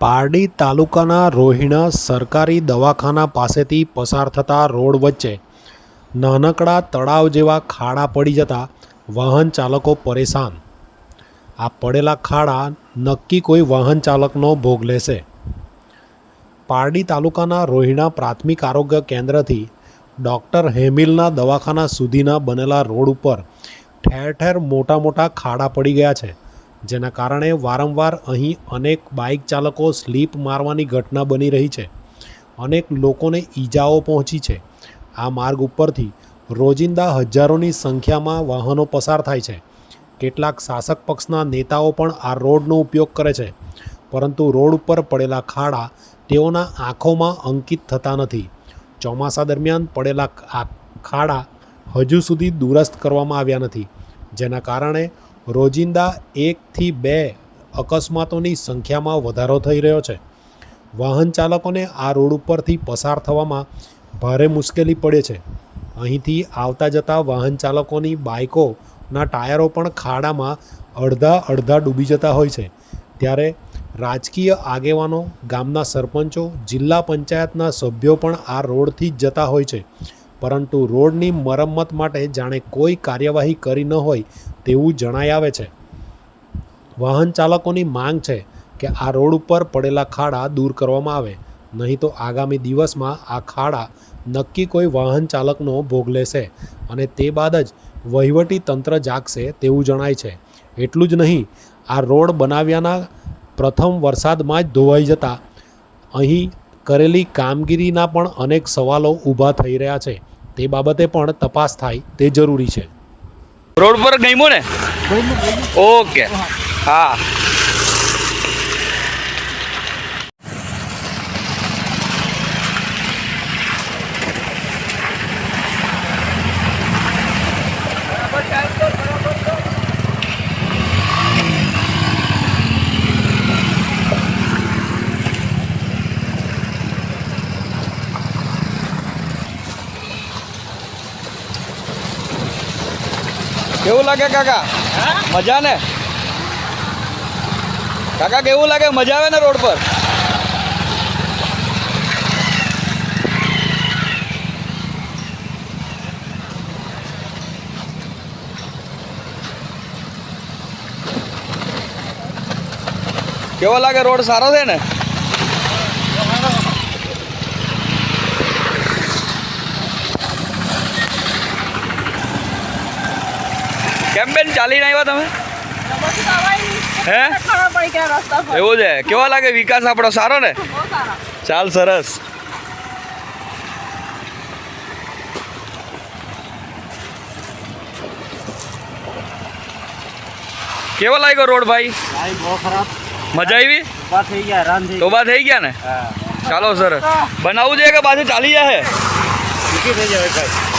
પારડી તાલુકાના રોહિણા સરકારી દવાખાના પાસેથી પસાર થતા રોડ વચ્ચે નાનકડા તળાવ જેવા ખાડા પડી જતા વાહન ચાલકો પરેશાન. આ પડેલા ખાડા નક્કી કોઈ વાહન ચાલકનો ભોગ લેશે. પારડી તાલુકાના રોહિણા પ્રાથમિક આરોગ્ય કેન્દ્રથી ડૉક્ટર હેમિલના દવાખાના સુધીના બનેલા રોડ ઉપર ઠેર ઠેર મોટા મોટા ખાડા પડી ગયા છે, જેના કારણે વારંવાર અહીં અનેક બાઇક ચાલકો સ્લીપ મારવાની ઘટના બની રહી છે. અનેક લોકોને ઈજાઓ પહોંચી છે. આ માર્ગ ઉપરથી રોજિંદા હજારોની સંખ્યામાં વાહનો પસાર થાય છે. કેટલાક શાસક પક્ષના નેતાઓ પણ આ રોડનો ઉપયોગ કરે છે, પરંતુ રોડ ઉપર પડેલા ખાડા તેઓના આંખોમાં અંકિત થતા નથી. ચોમાસા દરમિયાન પડેલા આ ખાડા હજુ સુધી દુરસ્ત કરવામાં આવ્યા નથી, જેના કારણે રોજિંદા એકથી બે અકસ્માતોની સંખ્યામાં વધારો થઈ રહ્યો છે. વાહન ચાલકોને આ રોડ ઉપરથી પસાર થવામાં ભારે મુશ્કેલી પડે છે. અહીંથી આવતા જતા વાહન ચાલકોની બાઇકોના ટાયરો પણ ખાડામાં અડધા અડધા ડૂબી જતા હોય છે. ત્યારે રાજકીય આગેવાનો, ગામના સરપંચો, જિલ્લા પંચાયતના સભ્યો પણ આ રોડથી જ જતા હોય છે. પરંતુ રોડની મરમ્મત માટે જાણે કોઈ કાર્યવાહી કરી ન હોય તેવું જણાઈ આવે છે. વાહન ચાલકોની માંગ છે કે આ રોડ ઉપર પડેલા ખાડા દૂર કરવામાં આવે. નહીં તો આગામી દિવસમાં આ ખાડા નક્કી કોઈ વાહન ચાલકનો ભોગ લેશે અને તે બાદ જ વહીવટી તંત્ર જાગશે તેવું જણાય છે. એટલું જ નહીં, આ રોડ બનાવ્યાના પ્રથમ વરસાદમાં જ ધોવાઈ જતા અહીં કરેલી કામગીરીના પણ અનેક સવાલો ઊભા થઈ રહ્યા છે. તે બાબતે પણ તપાસ થાય તે જરૂરી છે. રોડ પર ગમ્યું ને? ઓકે. હા. કેવું લાગે કાકા? મજા ને કાકા, કેવું લાગે? મજા આવે ને રોડ પર? કેવો લાગે? રોડ સારો છે ને? કેમ બેન ચાલીને આવ્યા તમે? હે? એવું છે? કેવા લાગે વિકાસ આપણો? સારો ને? ચાલ સરસ. કેવો લાગ્યો રોડ ભાઈ? મજા આવી? તોબા થઈ ગયા ને? ચાલો સરસ. બનાવવું છે કે પાછું ચાલી જાય થઈ જાય ભાઈ.